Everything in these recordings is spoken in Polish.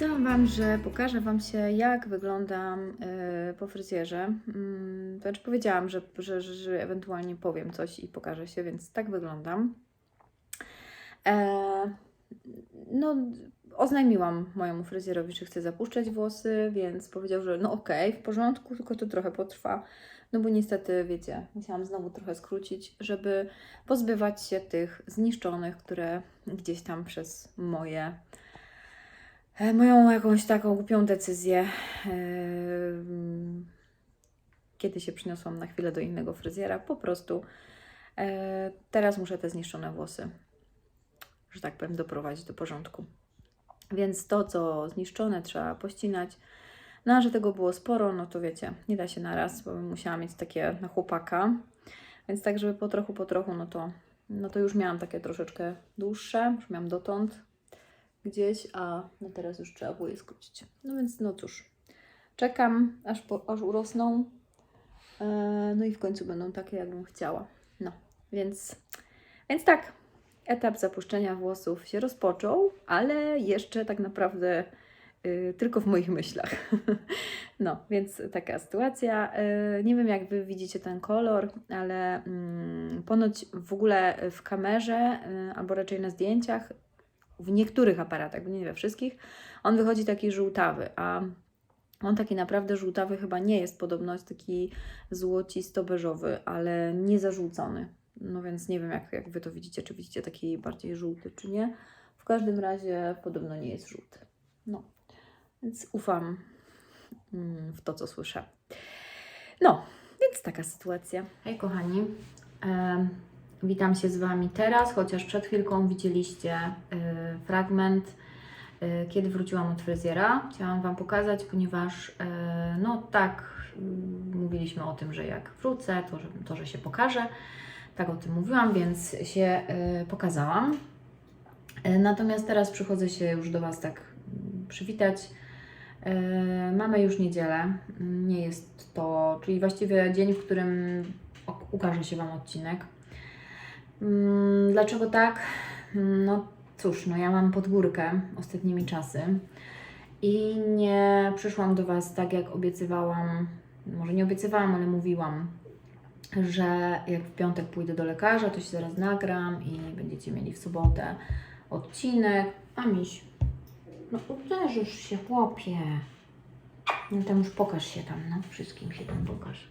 Obiecałam Wam, że pokażę Wam się, jak wyglądam e, po fryzjerze. Mm, To znaczy powiedziałam, że, że, że, ewentualnie powiem coś i pokażę się, więc tak wyglądam. E, no, oznajmiłam mojemu fryzjerowi, że chcę zapuszczać włosy, więc powiedział, że no okej, w porządku, tylko to trochę potrwa. No bo niestety, wiecie, musiałam znowu trochę skrócić, żeby pozbywać się tych zniszczonych, które gdzieś tam przez moje moją jakąś taką głupią decyzję, e, kiedy się przyniosłam na chwilę do innego fryzjera, po prostu e, teraz muszę te zniszczone włosy, że tak powiem, doprowadzić do porządku. Więc to, co zniszczone, trzeba pościnać. No, a że tego było sporo, no to wiecie, nie da się na raz, bo musiała mieć takie na chłopaka. Więc tak, żeby po trochu, po trochu, no to, no to już miałam takie troszeczkę dłuższe, już miałam dotąd gdzieś, a no teraz już trzeba było je skrócić. No więc no cóż, czekam aż, po, aż urosną, e, no i w końcu będą takie, jakbym chciała. No, więc, więc tak, etap zapuszczenia włosów się rozpoczął, ale jeszcze tak naprawdę y, tylko w moich myślach. no, więc taka sytuacja. Y, nie wiem, jak Wy widzicie ten kolor, ale mm, ponoć w ogóle w kamerze, y, albo raczej na zdjęciach, w niektórych aparatach, nie we wszystkich, on wychodzi taki żółtawy, a on taki naprawdę żółtawy chyba nie jest, podobno jest taki złocisto-beżowy, ale nie zażółcony. No więc nie wiem, jak, jak Wy to widzicie, czy widzicie taki bardziej żółty, czy nie. W każdym razie podobno nie jest żółty. No, więc ufam mm, w to, co słyszę. No, więc taka sytuacja. Hej kochani, witam się z Wami teraz, chociaż przed chwilką widzieliście y, fragment, y, kiedy wróciłam od fryzjera. Chciałam Wam pokazać, ponieważ y, no tak, mówiliśmy o tym, że jak wrócę, to że, to, że się pokażę. Tak o tym mówiłam, więc się pokazałam. Natomiast teraz przychodzę się już do Was tak mm, przywitać. Mamy już niedzielę. Nie jest to, czyli właściwie dzień, w którym ukaże się Wam odcinek. Mm, Dlaczego tak? Mm, No cóż, no ja mam podgórkę ostatnimi czasy i nie przyszłam do Was tak, jak obiecywałam. Może nie obiecywałam, ale mówiłam, że jak w piątek pójdę do lekarza, to się zaraz nagram i będziecie mieli w sobotę odcinek. A miś, no uderzysz się, chłopie. No tam już pokaż się tam, no wszystkim się tam pokaż.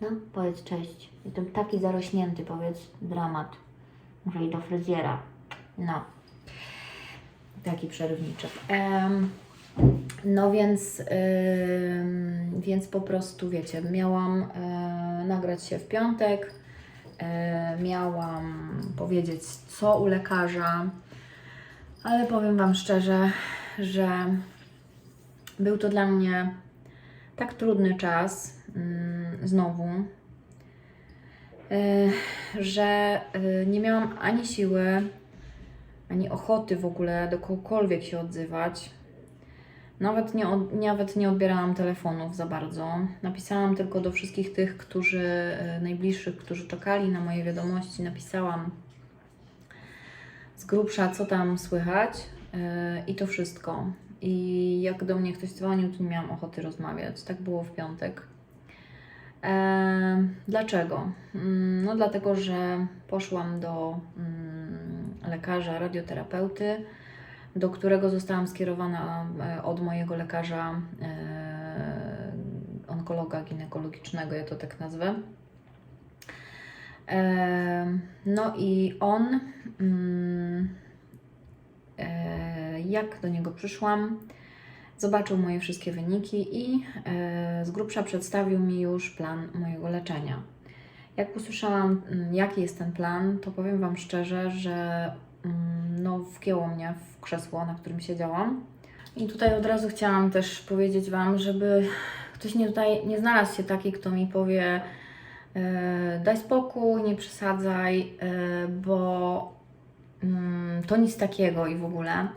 No, powiedz cześć. Jestem taki zarośnięty, powiedz, dramat. Muszę iść do fryzjera. No. Taki przerywniczek. Em, no więc, więc po prostu, wiecie, miałam e, nagrać się w piątek, e, miałam powiedzieć, co u lekarza, ale powiem Wam szczerze, że był to dla mnie tak trudny czas, mm, znowu, że e, nie miałam ani siły, ani ochoty w ogóle do kogokolwiek się odzywać. Nawet nie, od, nawet nie odbierałam telefonów za bardzo. Napisałam tylko do wszystkich tych, którzy e, najbliższych, którzy czekali na moje wiadomości. Napisałam z grubsza, co tam słychać e, i to wszystko. I jak do mnie ktoś dzwonił, to nie miałam ochoty rozmawiać. Tak było w piątek. Dlaczego? Mm, No dlatego, że poszłam do mm, lekarza, radioterapeuty, do którego zostałam skierowana e, od mojego lekarza e, onkologa ginekologicznego, ja to tak nazwę. No i on, mm, e, jak do niego przyszłam, zobaczył moje wszystkie wyniki i e, z grubsza przedstawił mi już plan mojego leczenia. Jak usłyszałam, mm, jaki jest ten plan, to powiem Wam szczerze, że mm, no, wgięło mnie w krzesło, na którym siedziałam. I tutaj od razu chciałam też powiedzieć Wam, żeby ktoś nie, tutaj nie znalazł się taki, kto mi powie e, daj spokój, nie przesadzaj, e, bo mm, to nic takiego i w ogóle.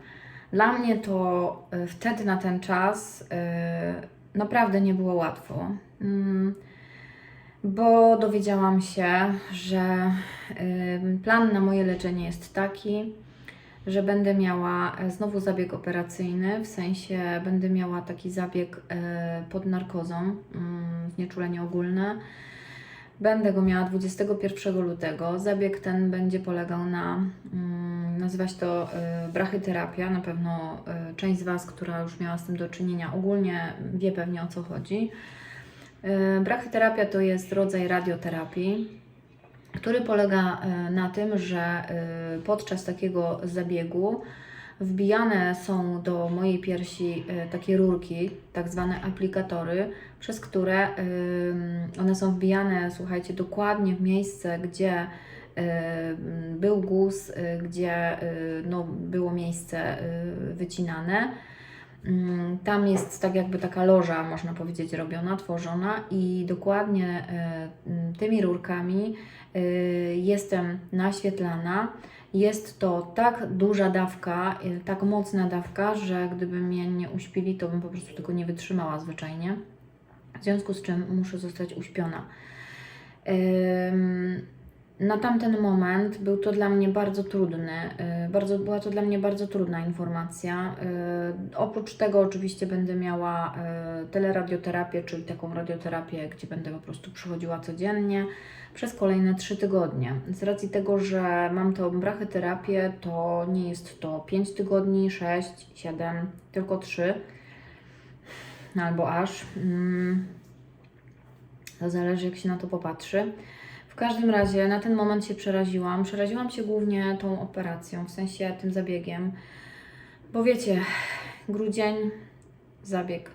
Dla mnie to e, wtedy na ten czas e, naprawdę nie było łatwo. Mm, bo dowiedziałam się, że plan na moje leczenie jest taki, że będę miała e, znowu zabieg operacyjny, w sensie będę miała taki zabieg e, pod narkozą, mm, znieczulenie ogólne. Będę go miała 21 lutego. Zabieg ten będzie polegał na, nazywa się to y, brachyterapia. Na pewno y, część z Was, która już miała z tym do czynienia, ogólnie wie pewnie o co chodzi. Y, brachyterapia to jest rodzaj radioterapii, który polega na tym, że podczas takiego zabiegu wbijane są do mojej piersi takie rurki, tak zwane aplikatory, przez które one są wbijane, słuchajcie, dokładnie w miejsce, gdzie był guz, y, gdzie y, no, było miejsce y, wycinane. Ym, Tam jest tak jakby taka loża, można powiedzieć, robiona, tworzona i dokładnie y, ym, tymi rurkami y, jestem naświetlana. Jest to tak duża dawka, y, tak mocna dawka, że gdyby mnie nie uśpili, to bym po prostu tego nie wytrzymała zwyczajnie. W związku z czym muszę zostać uśpiona. Na tamten moment był to dla mnie bardzo trudny, y, bardzo, była to dla mnie bardzo trudna informacja. Y, Oprócz tego oczywiście będę miała y, teleradioterapię, czyli taką radioterapię, gdzie będę po prostu przychodziła codziennie przez kolejne 3 tygodnie. Z racji tego, że mam tą brachyterapię, to nie jest to 5 tygodni, 6, 7, tylko 3 albo aż. Mm. To zależy, jak się na to popatrzy. Każdym razie na ten moment się przeraziłam. Przeraziłam się głównie tą operacją, w sensie tym zabiegiem, bo wiecie, grudzień, zabieg,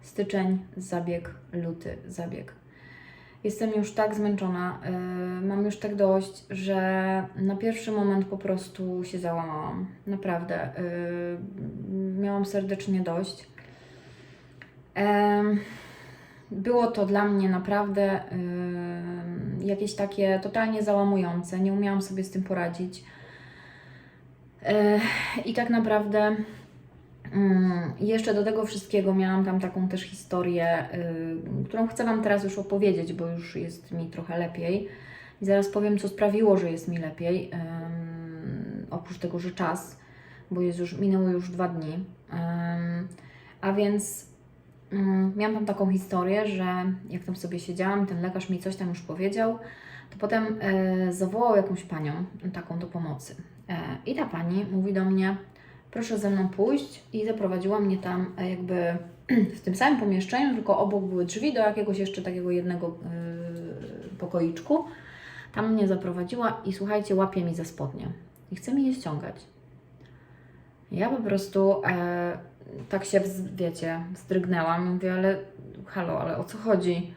styczeń, zabieg, luty, zabieg. Jestem już tak zmęczona, yy, mam już tak dość, że na pierwszy moment po prostu się załamałam. Naprawdę. Yy, miałam serdecznie dość. Em, było to dla mnie naprawdę ym, jakieś takie totalnie załamujące. Nie umiałam sobie z tym poradzić. Ech, I tak naprawdę ym, jeszcze do tego wszystkiego miałam tam taką też historię, y, którą chcę Wam teraz już opowiedzieć, bo już jest mi trochę lepiej. I zaraz powiem, co sprawiło, że jest mi lepiej. Oprócz tego, że czas, bo jest już, minęły już dwa dni. A więc Mm, Miałam tam taką historię, że jak tam sobie siedziałam, ten lekarz mi coś tam już powiedział, to potem e, zawołał jakąś panią, taką do pomocy. E, I ta pani mówi do mnie, proszę ze mną pójść i zaprowadziła mnie tam e, jakby w tym samym pomieszczeniu, tylko obok były drzwi do jakiegoś jeszcze takiego jednego e, pokoiczku. Tam mnie zaprowadziła i słuchajcie, łapie mi za spodnie i chce mi je ściągać. Ja po prostu e, tak się, wiecie, zdrygnęłam. Mówię, ale halo, ale o co chodzi?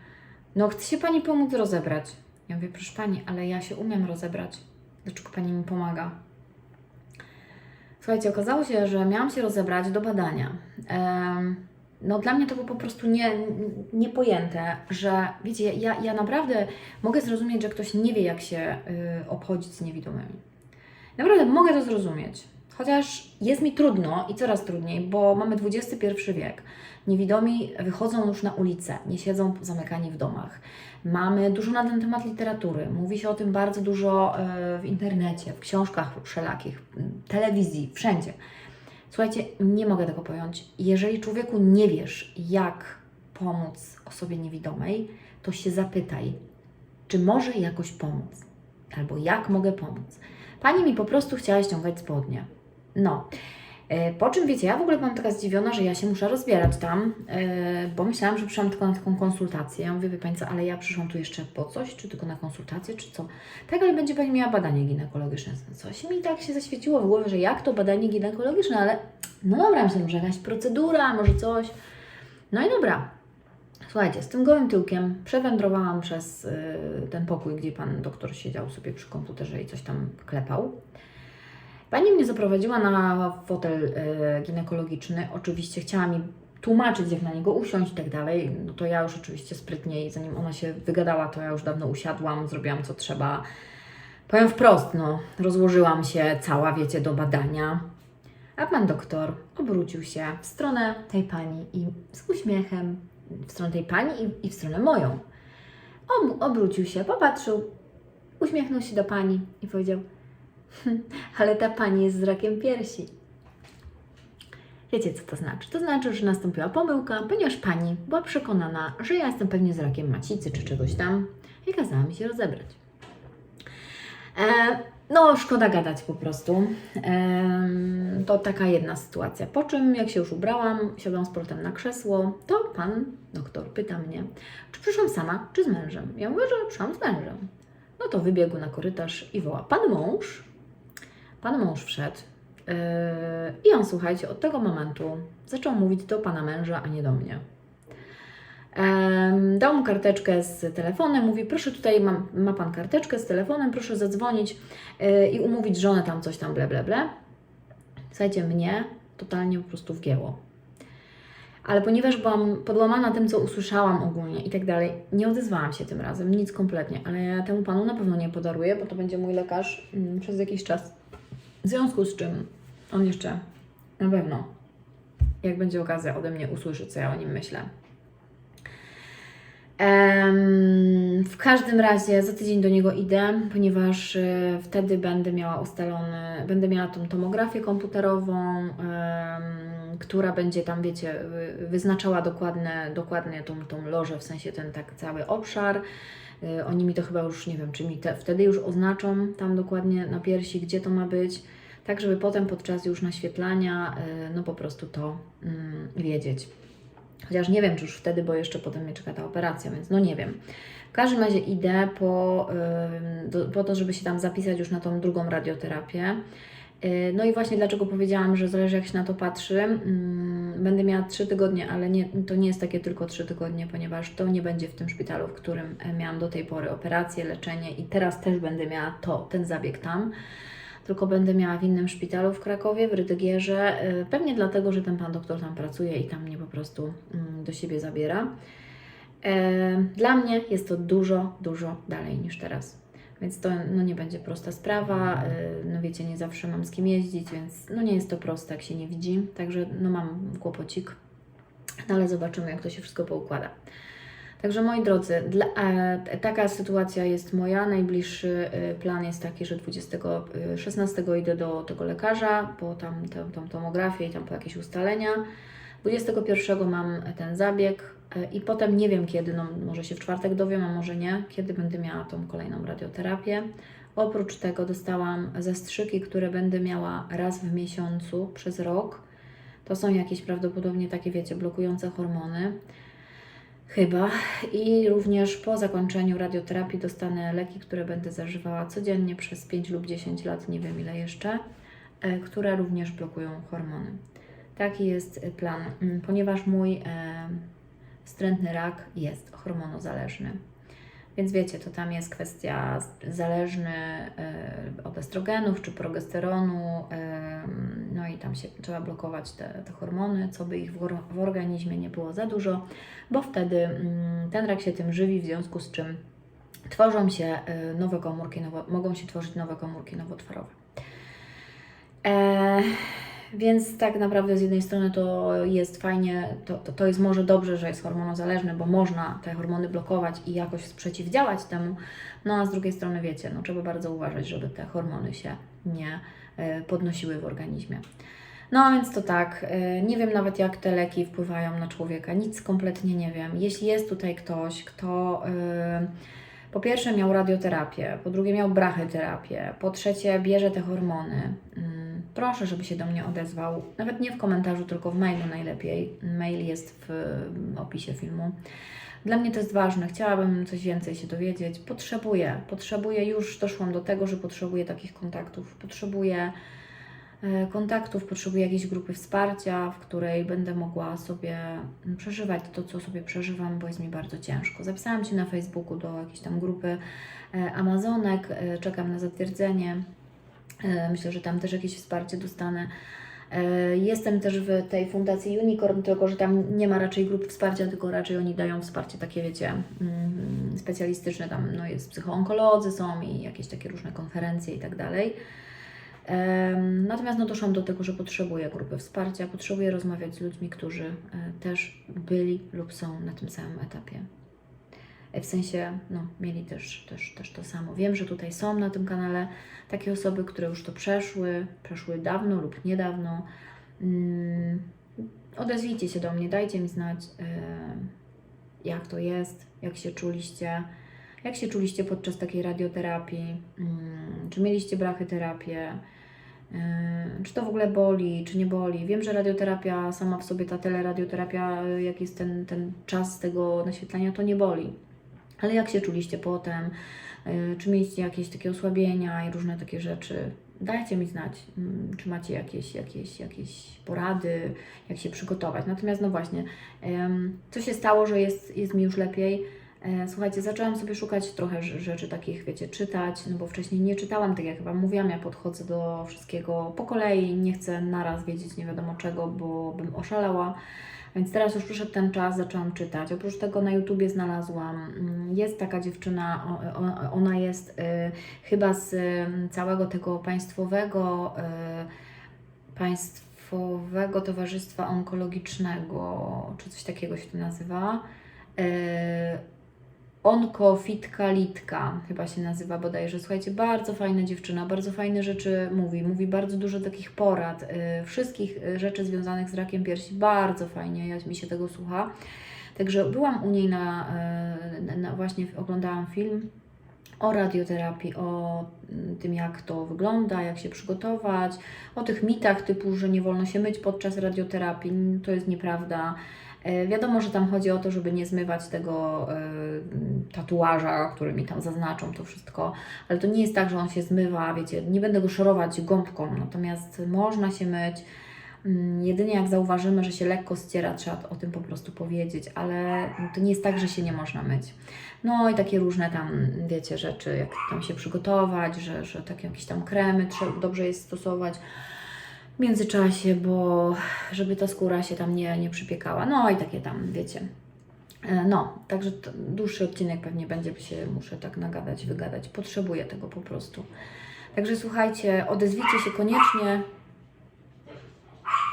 No, chce się Pani pomóc rozebrać. Ja mówię, proszę Pani, ale ja się umiem rozebrać. Dlaczego Pani mi pomaga? Słuchajcie, okazało się, że miałam się rozebrać do badania. No dla mnie to było po prostu nie, niepojęte, że wiecie, ja, ja naprawdę mogę zrozumieć, że ktoś nie wie, jak się y, obchodzić z niewidomymi. Naprawdę mogę to zrozumieć. Chociaż jest mi trudno i coraz trudniej, bo mamy XXI wiek. Niewidomi wychodzą już na ulicę, nie siedzą zamykani w domach. Mamy dużo na ten temat literatury. Mówi się o tym bardzo dużo e, w internecie, w książkach wszelakich, m, telewizji, wszędzie. Słuchajcie, nie mogę tego pojąć. Jeżeli człowieku nie wiesz, jak pomóc osobie niewidomej, to się zapytaj, czy może jakoś pomóc, albo jak mogę pomóc. Pani mi po prostu chciała ściągać spodnie. No. E, Po czym wiecie, ja w ogóle byłam taka zdziwiona, że ja się muszę rozbierać tam, e, bo myślałam, że przyszłam tylko na taką konsultację. Ja mówię, wie Pani co, ale ja przyszłam tu jeszcze po coś, czy tylko na konsultację, czy co? Tak, ale będzie Pani miała badanie ginekologiczne. Coś mi tak się zaświeciło w głowie, że jak to badanie ginekologiczne, ale no dobra, myślałam, że jakaś procedura, może coś. No i dobra. Słuchajcie, z tym gołym tyłkiem przewędrowałam przez y, ten pokój, gdzie pan doktor siedział sobie przy komputerze i coś tam klepał. Pani mnie zaprowadziła na fotel e, ginekologiczny. Oczywiście chciała mi tłumaczyć, jak na niego usiąść i tak dalej. No to ja już oczywiście sprytniej, zanim ona się wygadała, to ja już dawno usiadłam, zrobiłam co trzeba. Powiem wprost, no, rozłożyłam się cała, wiecie, do badania. A pan doktor obrócił się w stronę tej pani i z uśmiechem, w stronę tej pani i, i w stronę moją. Ob, obrócił się, popatrzył, uśmiechnął się do pani i powiedział: Ale ta pani jest z rakiem piersi. Wiecie, co to znaczy? To znaczy, że nastąpiła pomyłka, ponieważ pani była przekonana, że ja jestem pewnie z rakiem macicy czy czegoś tam i kazała mi się rozebrać. E, no, szkoda gadać po prostu. Em, to taka jedna sytuacja. Po czym, jak się już ubrałam, siadłam z portem na krzesło, to pan doktor pyta mnie, czy przyszłam sama, czy z mężem. Ja mówię, że przyszłam z mężem. No to wybiegł na korytarz i woła, pan mąż? Pan mąż wszedł. Yy, I on, słuchajcie, od tego momentu zaczął mówić do pana męża, a nie do mnie. Em, Dał mu karteczkę z telefonem, mówi: Proszę, tutaj ma pan karteczkę z telefonem, proszę zadzwonić yy, i umówić żonę tam coś tam, ble, ble, ble. Słuchajcie, mnie totalnie po prostu wgięło. Ale ponieważ byłam podłamana tym, co usłyszałam ogólnie i tak dalej, nie odezwałam się tym razem, nic kompletnie, ale ja temu panu na pewno nie podaruję, bo to będzie mój lekarz mm, przez jakiś czas. W związku z czym on jeszcze na pewno, jak będzie okazja, ode mnie usłyszy, co ja o nim myślę. W każdym razie za tydzień do niego idę, ponieważ e, wtedy będę miała ustalony, będę miała tą tomografię komputerową, która będzie tam, wiecie, wy- wyznaczała dokładne, dokładnie tą, tą lożę, w sensie ten tak cały obszar. E, Oni mi to chyba już, nie wiem, czy mi te, wtedy już oznaczą tam dokładnie na piersi, gdzie to ma być, tak żeby potem podczas już naświetlania, e, no po prostu to mm, wiedzieć. Chociaż nie wiem, czy już wtedy, bo jeszcze potem mnie czeka ta operacja, więc no nie wiem. W każdym razie idę po, po to, żeby się tam zapisać już na tą drugą radioterapię. Yy, No i właśnie dlaczego powiedziałam, że zależy jak się na to patrzy. Ym, Będę miała 3 tygodnie, ale nie, to nie jest takie tylko 3 tygodnie, ponieważ to nie będzie w tym szpitalu, w którym e, miałam do tej pory operację, leczenie i teraz też będę miała to, ten zabieg tam tylko będę miała w innym szpitalu w Krakowie, w Rydygierze. y, Pewnie dlatego, że ten pan doktor tam pracuje i tam mnie po prostu mm, do siebie zabiera. E, Dla mnie jest to dużo, dużo dalej niż teraz. Więc to no, nie będzie prosta sprawa. y, No wiecie, nie zawsze mam z kim jeździć, więc no, nie jest to proste, jak się nie widzi. Także no, mam kłopocik. No, ale zobaczymy, jak to się wszystko poukłada. Także moi drodzy, dla, e, taka sytuacja jest moja. Najbliższy e, plan jest taki, że 16 idę do tego lekarza, po tam tę tą tomografię i tam po jakieś ustalenia. 21 mam ten zabieg i potem nie wiem kiedy, no może się w czwartek dowiem, a może nie, kiedy będę miała tą kolejną radioterapię. Oprócz tego dostałam zastrzyki, które będę miała raz w miesiącu przez rok. To są jakieś prawdopodobnie takie, wiecie, blokujące hormony. Chyba. I również po zakończeniu radioterapii dostanę leki, które będę zażywała codziennie przez 5 lub 10 lat, nie wiem ile jeszcze, e, które również blokują hormony. Taki jest e, plan, mm, ponieważ mój e, wstrętny rak jest hormonozależny. Więc wiecie, to tam jest kwestia zależny e, od estrogenów czy progesteronu, e, no i tam się trzeba blokować te, te hormony, co by ich w, or- w organizmie nie było za dużo, bo wtedy mm, ten rak się tym żywi, w związku z czym tworzą się e, nowe komórki, nowo, mogą się tworzyć nowe komórki nowotworowe. E, więc tak naprawdę z jednej strony to jest fajnie, to, to, to jest może dobrze, że jest hormonozależny, bo można te hormony blokować i jakoś przeciwdziałać temu, no a z drugiej strony wiecie, no trzeba bardzo uważać, żeby te hormony się nie e, podnosiły w organizmie. No więc to tak, e, nie wiem nawet jak te leki wpływają na człowieka, nic kompletnie nie wiem. Jeśli jest tutaj ktoś, kto e, po pierwsze miał radioterapię, po drugie miał brachyterapię, po trzecie bierze te hormony, mm, proszę, żeby się do mnie odezwał. Nawet nie w komentarzu, tylko w mailu najlepiej. Mail jest w opisie filmu. Dla mnie to jest ważne. Chciałabym coś więcej się dowiedzieć. Potrzebuję, potrzebuję, już doszłam do tego, że potrzebuję takich kontaktów. Potrzebuję e, kontaktów, potrzebuję jakiejś grupy wsparcia, w której będę mogła sobie przeżywać to, co sobie przeżywam, bo jest mi bardzo ciężko. Zapisałam się na Facebooku do jakiejś tam grupy e, Amazonek, e, czekam na zatwierdzenie. E, Myślę, że tam też jakieś wsparcie dostanę. E, Jestem też w tej fundacji Unicorn, tylko że tam nie ma raczej grup wsparcia, tylko raczej oni dają wsparcie takie, wiecie, mm, specjalistyczne. Tam no, jest psychoonkolodzy są i jakieś takie różne konferencje i tak dalej. Em, Natomiast no, doszłam do tego, że potrzebuję grupy wsparcia, potrzebuję rozmawiać z ludźmi, którzy e, też byli lub są na tym samym etapie. W sensie, no, mieli też, też, też to samo. Wiem, że tutaj są na tym kanale takie osoby, które już to przeszły, przeszły dawno lub niedawno. Mm, odezwijcie się do mnie, dajcie mi znać, e, jak to jest, jak się czuliście, jak się czuliście podczas takiej radioterapii, mm, czy mieliście brachyterapię, Yy, czy to w ogóle boli, czy nie boli. Wiem, że radioterapia sama w sobie, ta teleradioterapia, yy, jak jest ten, ten czas tego naświetlania, to nie boli. Ale jak się czuliście potem? Yy, Czy mieliście jakieś takie osłabienia i różne takie rzeczy? Dajcie mi znać, mm, czy macie jakieś, jakieś, jakieś porady, jak się przygotować. Natomiast no właśnie, co się stało, że jest, jest mi już lepiej? E, Słuchajcie, zaczęłam sobie szukać trochę rz- rzeczy takich, wiecie, czytać, no bo wcześniej nie czytałam, tak jak chyba mówiłam, ja podchodzę do wszystkiego po kolei, nie chcę naraz wiedzieć nie wiadomo czego, bo bym oszalała. Więc teraz już przyszedł ten czas, zaczęłam czytać. Oprócz tego na YouTubie znalazłam, mm, jest taka dziewczyna, ona jest y, chyba z y, całego tego państwowego, y, państwowego towarzystwa onkologicznego, czy coś takiego się to nazywa. Onkofitka Litka chyba się nazywa bodajże. Słuchajcie, bardzo fajna dziewczyna, bardzo fajne rzeczy mówi. Mówi bardzo dużo takich porad, y, wszystkich y, rzeczy związanych z rakiem piersi. Bardzo fajnie, ja, mi się tego słucha. Także byłam u niej na, y, na właśnie oglądałam film o radioterapii, o mm, tym, jak to wygląda, jak się przygotować, o tych mitach typu, że nie wolno się myć podczas radioterapii. To jest nieprawda. E, Wiadomo, że tam chodzi o to, żeby nie zmywać tego e, tatuaża, który mi tam zaznaczą to wszystko, ale to nie jest tak, że on się zmywa, wiecie, nie będę go szorować gąbką, natomiast można się myć. Mm, Jedynie jak zauważymy, że się lekko ściera, trzeba o tym po prostu powiedzieć, ale to nie jest tak, że się nie można myć. No i takie różne tam, wiecie, rzeczy, jak tam się przygotować, że, że takie jakieś tam kremy dobrze jest stosować międzyczasie, bo żeby ta skóra się tam nie, nie przypiekała. No i takie tam, wiecie. E, No, także dłuższy odcinek pewnie będzie, się muszę tak nagadać, wygadać. Potrzebuję tego po prostu. Także słuchajcie, odezwijcie się koniecznie.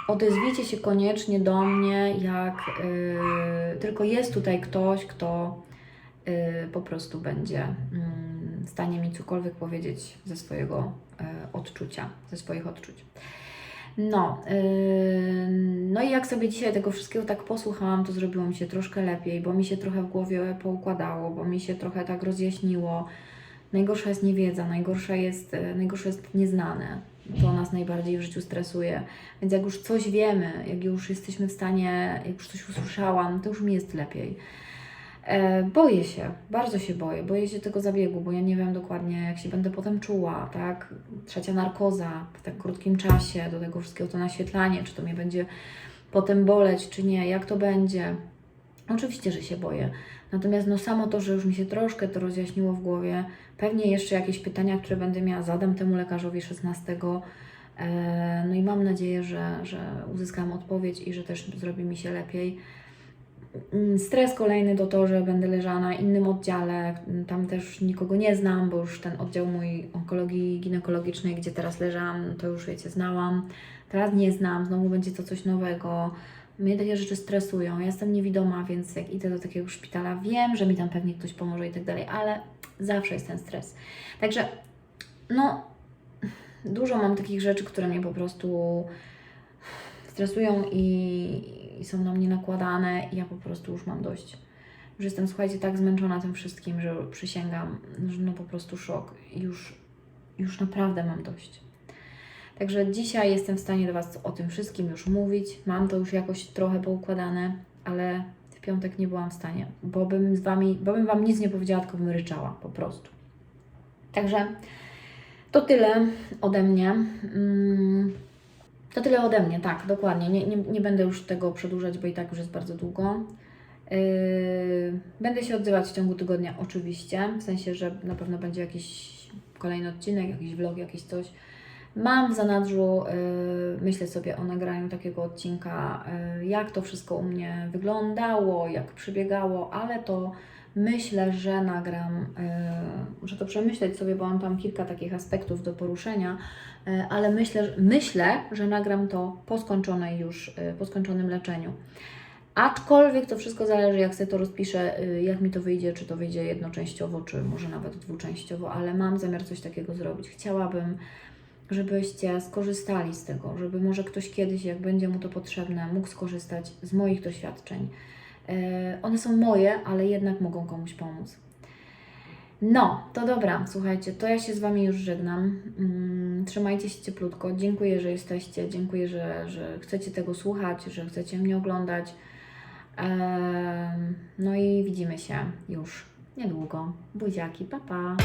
Odezwijcie się koniecznie do mnie, jak y, tylko jest tutaj ktoś, kto y, po prostu będzie mm, w stanie mi cokolwiek powiedzieć ze swojego y, odczucia, ze swoich odczuć. No, yy, no i jak sobie dzisiaj tego wszystkiego tak posłuchałam, to zrobiło mi się troszkę lepiej, bo mi się trochę w głowie poukładało, bo mi się trochę tak rozjaśniło. Najgorsza jest niewiedza, najgorsza jest, yy, najgorsze jest nieznane. To nas najbardziej w życiu stresuje. Więc jak już coś wiemy, jak już jesteśmy w stanie, jak już coś usłyszałam, to już mi jest lepiej. E, boję się, bardzo się boję. Boję się tego zabiegu, bo ja nie wiem dokładnie, jak się będę potem czuła, tak? Trzecia narkoza w tak krótkim czasie, do tego wszystkiego to naświetlanie, czy to mnie będzie potem boleć, czy nie, jak to będzie. Oczywiście, że się boję. Natomiast no samo to, że już mi się troszkę to rozjaśniło w głowie, pewnie jeszcze jakieś pytania, które będę miała, zadam temu lekarzowi 16. E, No i mam nadzieję, że, że uzyskam odpowiedź i że też zrobi mi się lepiej. Mm, Stres kolejny to to, że będę leżała na innym oddziale. Tam też nikogo nie znam, bo już ten oddział mój onkologii ginekologicznej, gdzie teraz leżałam, to już wiecie, znałam. Teraz nie znam, znowu będzie to coś nowego. Mnie takie rzeczy stresują. Ja jestem niewidoma, więc jak idę do takiego szpitala, wiem, że mi tam pewnie ktoś pomoże i tak dalej, ale zawsze jest ten stres. Także, no, dużo mam takich rzeczy, które mnie po prostu stresują i, i są na mnie nakładane i ja po prostu już mam dość. Już jestem, słuchajcie, tak zmęczona tym wszystkim, że przysięgam, że no po prostu szok. Już, już naprawdę mam dość. Także dzisiaj jestem w stanie do Was o tym wszystkim już mówić. Mam to już jakoś trochę poukładane, ale w piątek nie byłam w stanie, bo bym z Wami, bo bym Wam nic nie powiedziała, tylko bym ryczała po prostu. Także to tyle ode mnie. Mm, To tyle ode mnie, tak, dokładnie. Nie, nie, nie będę już tego przedłużać, bo i tak już jest bardzo długo. Yy, Będę się odzywać w ciągu tygodnia, oczywiście. W sensie, że na pewno będzie jakiś kolejny odcinek, jakiś vlog, jakiś coś. Mam w zanadrzu, yy, myślę sobie o nagraniu takiego odcinka, yy, jak to wszystko u mnie wyglądało, jak przebiegało, ale to myślę, że nagram, muszę to przemyśleć sobie, bo mam tam kilka takich aspektów do poruszenia, yy, ale myślę, myślę, że nagram to po skończonej już, yy, po skończonym leczeniu. Aczkolwiek to wszystko zależy, jak sobie to rozpiszę, y, jak mi to wyjdzie, czy to wyjdzie jednoczęściowo, czy może nawet dwuczęściowo, ale mam zamiar coś takiego zrobić. Chciałabym, żebyście skorzystali z tego, żeby może ktoś kiedyś, jak będzie mu to potrzebne, mógł skorzystać z moich doświadczeń. E, One są moje, ale jednak mogą komuś pomóc. No, to dobra, słuchajcie, to ja się z Wami już żegnam. Mm, Trzymajcie się cieplutko. Dziękuję, że jesteście. Dziękuję, że, że chcecie tego słuchać, że chcecie mnie oglądać. No i widzimy się już niedługo. Buziaki, pa pa.